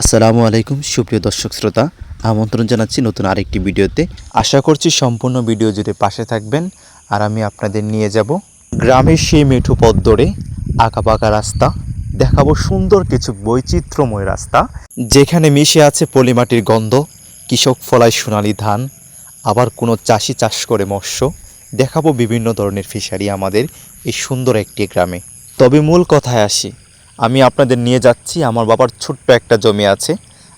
আসসালামু আলাইকুম, সুপ্রিয় দর্শক শ্রোতা। আমন্ত্রণ জানাচ্ছি নতুন আরেকটি ভিডিওতে। আশা করছি সম্পূর্ণ ভিডিও জুড়ে পাশে থাকবেন। আর আমি আপনাদের নিয়ে যাব গ্রামের সেই মেঠো পথ ধরে আঁকাপাকা রাস্তা। দেখাবো সুন্দর কিছু বৈচিত্র্যময় রাস্তা, যেখানে মিশে আছে পলিমাটির গন্ধ, কৃষক ফলায় সোনালি ধান, আবার কোনো চাষি চাষ করে মৎস্য। দেখাবো বিভিন্ন ধরনের ফিশারি আমাদের এই সুন্দর একটি গ্রামে। তবে মূল কথায় আসি আমি আপনাদের নিয়ে যাচ্ছি। আমার বাবার ছোট্ট একটা জমি আছে।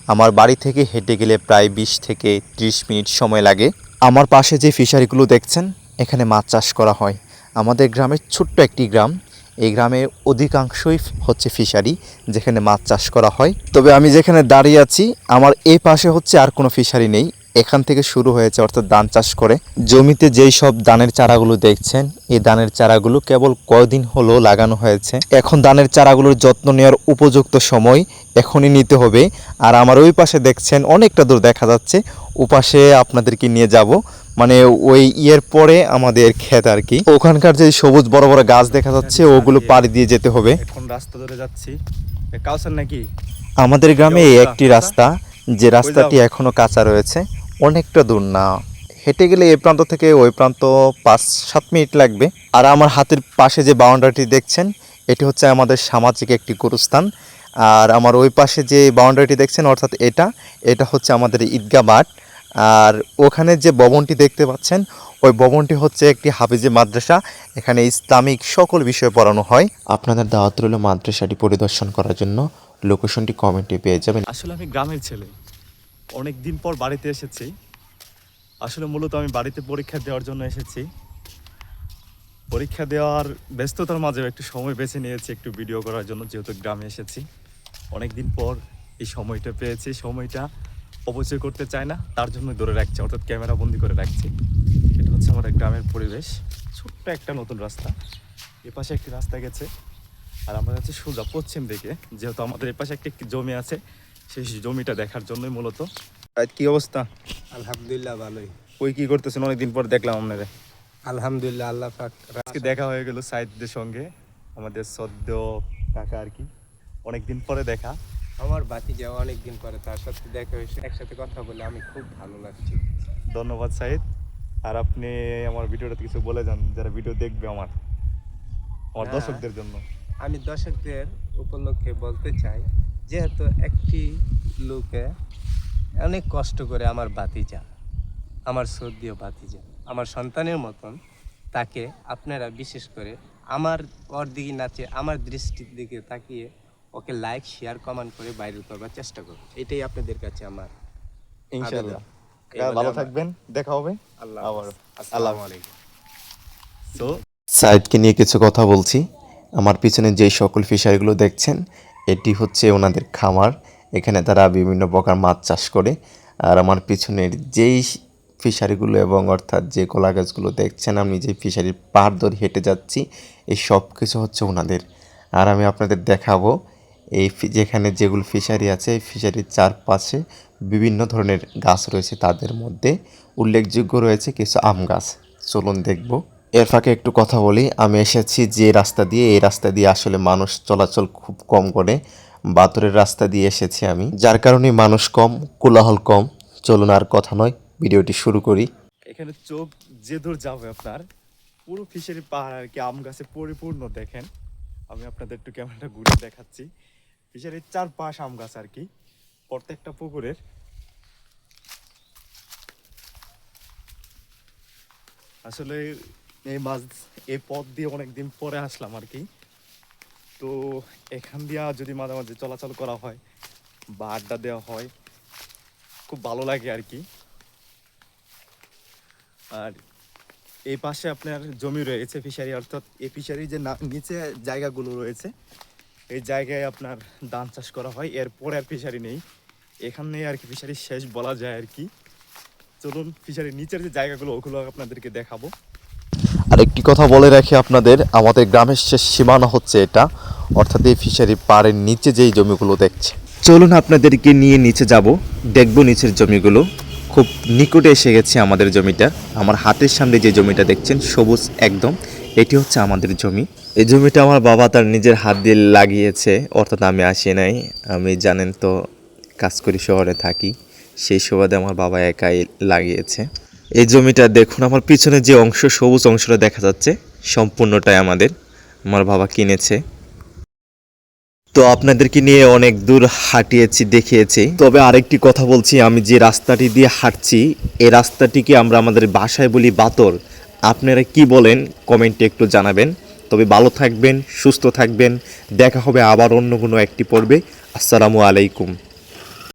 আমার বাড়ি থেকে হেঁটে গেলে প্রায় বিশ থেকে ত্রিশ মিনিট সময় লাগে। আমার পাশে যে ফিশারিগুলো দেখছেন, এখানে মাছ চাষ করা হয়। আমাদের গ্রামের ছোট্ট একটি গ্রাম। এই গ্রামে অধিকাংশই হচ্ছে ফিশারি, যেখানে মাছ চাষ করা হয়। তবে আমি যেখানে দাঁড়িয়ে আছি, আমার এই পাশে হচ্ছে আর কোনো ফিশারি নেই। এখান থেকে শুরু হয়েছে অর্থাৎ ধান চাষ করে। জমিতে যেই সব ধানের চারাগুলো দেখছেন এই ধানের চারাগুলো কেবল কয়দিন হলো লাগানো হয়েছে। এখন ধানের চারাগুলোর যত্ন নেওয়ার উপযুক্ত সময় এখনই নিতে হবে। আর আমার ওই পাশে দেখছেন অনেকটা দূর দেখা যাচ্ছে ওপাশে আপনাদেরকে নিয়ে যাব। মানে ওই ইয়ের পরে আমাদের ক্ষেত আর কি। ওখানকার যে সবুজ বড় বড় গাছ দেখা যাচ্ছে ওগুলো পাড়ি দিয়ে যেতে হবে। এখন রাস্তা ধরে যাচ্ছি। কাউসার নাকি? আমাদের গ্রামে একটি রাস্তা যে রাস্তাটি এখনও কাঁচা রয়েছে। অনেকটা দূর না। হেঁটে গেলে এই প্রান্ত থেকে ওই প্রান্ত পাঁচ, সাত মিনিট লাগবে। আর আমার হাতের পাশে যে বাউন্ডারিটি দেখছেন, এটি হচ্ছে আমাদের সামাজিক একটি গুরুস্থান। আর আমার ওই পাশে যে বাউন্ডারিটি দেখছেন, অর্থাৎ এটা এটা হচ্ছে আমাদের ঈদগা মাঠ। আর ওখানে যে ভবনটি দেখতে পাচ্ছেন, ওই ভবনটি হচ্ছে একটি হাফিজে মাদ্রাসা। এখানে ইসলামিক সকল বিষয় পড়ানো হয়। আপনাদের দাওয়াত রইল মাদ্রাসাটি পরিদর্শন করার জন্য। লোকেশনটি কমেন্টে পেয়ে যাবেন। আসলে আমি গ্রামের ছেলে। অনেক দিন পর বাড়িতে এসেছি। আসলে মূলত আমি বাড়িতে পরীক্ষা দেওয়ার জন্য এসেছি। পরীক্ষা দেওয়ার ব্যস্ততার মাঝেও একটু সময় বেছে নিয়েছি, একটু ভিডিও করার জন্য যেহেতু গ্রামে এসেছি। অনেক দিন পর এই সময়টা পেয়েছি, সময়টা অপচয় করতে চায় না, তার জন্য ধরে রাখছি, অর্থাৎ ক্যামেরা বন্দি করে রাখছি। এটা হচ্ছে আমাদের গ্রামের পরিবেশ, ছোট্ট একটা নতুন রাস্তা। এপাশে একটি রাস্তা গেছে, আর আমরা যাচ্ছি সোজা পশ্চিম দিকে, যেহেতু আমাদের এপাশে একটি জমি আছে সেই জমিটা দেখার জন্যই মূলত। কি অবস্থা? আলহামদুলিল্লাহ ভালোই। ওই কি করতেছেন? অনেকদিন পর দেখলাম আপনারা। আলহামদুলিল্লাহ আল্লাহ পাক আজকে দেখা হয়ে গেল সাইদদের সঙ্গে আমাদের সদ্য কাকা আর কি। অনেকদিন পরে দেখা। আমার বাতি যাওয়া অনেকদিন পরে তার সাথে দেখা হয়েছে একসাথে কথা বলে আমি খুব ভালো লাগছে। ধন্যবাদ সাইদ। আর আপনি আমার ভিডিওটাতে কিছু বলে যান যারা ভিডিও দেখবে আমার। আমার হ্যাঁ। দর্শকদের জন্য। আমি দর্শকদের উপলক্ষে বলতে চাই যেহেতু একটি লোকে অনেক কষ্ট করে আমার বাতিজা আমার সর্দিও বাতিজা আমার সন্তানের মতন তাকে আপনারা বিশেষ করে আমার ওর দিকে নাচে আমার দৃষ্টির দিকে তাকিয়ে ওকে লাইক শেয়ার কমেন্ট করে বাইরে করবার চেষ্টা করুন। এটাই আপনাদের কাছে আমার ইনশাআল্লাহ। ভালো থাকবেন দেখা হবে। আল্লাহ আবার। আসসালামু আলাইকুম তো সাইদকে নিয়ে কিছু কথা বলছি। আমার পিছনে যেই সকল ফিশারিগুলো দেখছেন এটি হচ্ছে ওনাদের খামার। এখানে তারা বিভিন্ন প্রকার মাছ চাষ করে। আর আমার পিছনের যেই ফিশারিগুলো এবং অর্থাৎ যে কলা গাছগুলো দেখছেন, আমি যে ফিশারির পাহাড় ধরে হেঁটে যাচ্ছি, এই সব কিছু হচ্ছে ওনাদের। আর আমি আপনাদের দেখাবো, এই যেখানে যেগুলো ফিশারি আছে, এই ফিশারির চারপাশে বিভিন্ন ধরনের গাছ রয়েছে তাদের মধ্যে। উল্লেখযোগ্য রয়েছে কিছু আম গাছ। চলুন দেখব। এর ফাঁকে একটু কথা বলি। আমি এসেছি যে রাস্তা দিয়ে, এই রাস্তা দিয়ে আসলে মানুষ চলাচল খুব কম করে। বাতরের রাস্তা দিয়ে এসেছি আমি। যার কারণে মানুষ কম, কোলাহল কম। চলুন আর কথা নয়, ভিডিওটি শুরু করি। এখানে চোখ যে দূর যাবে আপনার। পুরো ফিশারি পাহাড় আর কি, আম গাছে পরিপূর্ণ দেখেন। আমি আপনাদের একটু ক্যামেরাটা ঘুরে দেখাচ্ছি। ফিশারির চারপাশ আম গাছ আর কি, প্রত্যেকটা পুকুরের। আসলে এই মাছ এই পথ দিয়ে অনেকদিন পরে আসলাম আর কি। তো এখান দিয়া যদি মাঝে মাঝে চলাচল করা হয় বা আড্ডা দেওয়া হয়, খুব ভালো লাগে আর কি। আর এই পাশে আপনার জমি রয়েছে ফিশারি অর্থাৎ এই ফিশারির যে নিচে জায়গাগুলো রয়েছে, এই জায়গায় আপনার ধান চাষ করা হয়। এরপরে আর ফিশারি নেই। এখানে আর কি ফিশারি শেষ বলা যায় আর কি। চলুন ফিশারির নিচের যে জায়গাগুলো, ওগুলো আপনাদেরকে দেখাবো। আর একটি কথা বলে রাখি আপনাদের, আমাদের গ্রামের শেষ সীমানা হচ্ছে এটা, অর্থাৎ এই ফিশারি পাড়ের নিচে যেই জমিগুলো দেখছে। চলুন আপনাদেরকে নিয়ে নিচে যাব, দেখব নিচের জমিগুলো। খুব নিকটে এসে গেছে আমাদের জমিটা, আমার হাতের সামনে যে জমিটা দেখছেন, সবুজ একদম, এটি হচ্ছে আমাদের জমি। এই জমিটা আমার বাবা তার নিজের হাত দিয়ে লাগিয়েছে, অর্থাৎ আমি আসি নাই, আমি জানেন তো, কাজ করি শহরে থাকি, সেই সুবাদে আমার বাবা একাই লাগিয়েছে। এই জমিটা দেখুন, আমার পিছনে যে অংশ, সবুজ অংশটা দেখা যাচ্ছে, সম্পূর্ণটাই আমাদের, আমার বাবা কিনেছে। তো আপনাদেরকে নিয়ে অনেক দূর হাঁটিয়েছি, দেখিয়েছি। তবে আরেকটি কথা বলছি, আমি যে রাস্তাটি দিয়ে হাঁটছি, এই রাস্তাটিকে আমরা আমাদের বাসায় বলি বাতর। আপনারা কি বলেন, কমেন্টে একটু জানাবেন। তবে ভালো থাকবেন, সুস্থ থাকবেন, দেখা হবে আবার অন্য কোনো একটি পর্বে। আসসালামু আলাইকুম।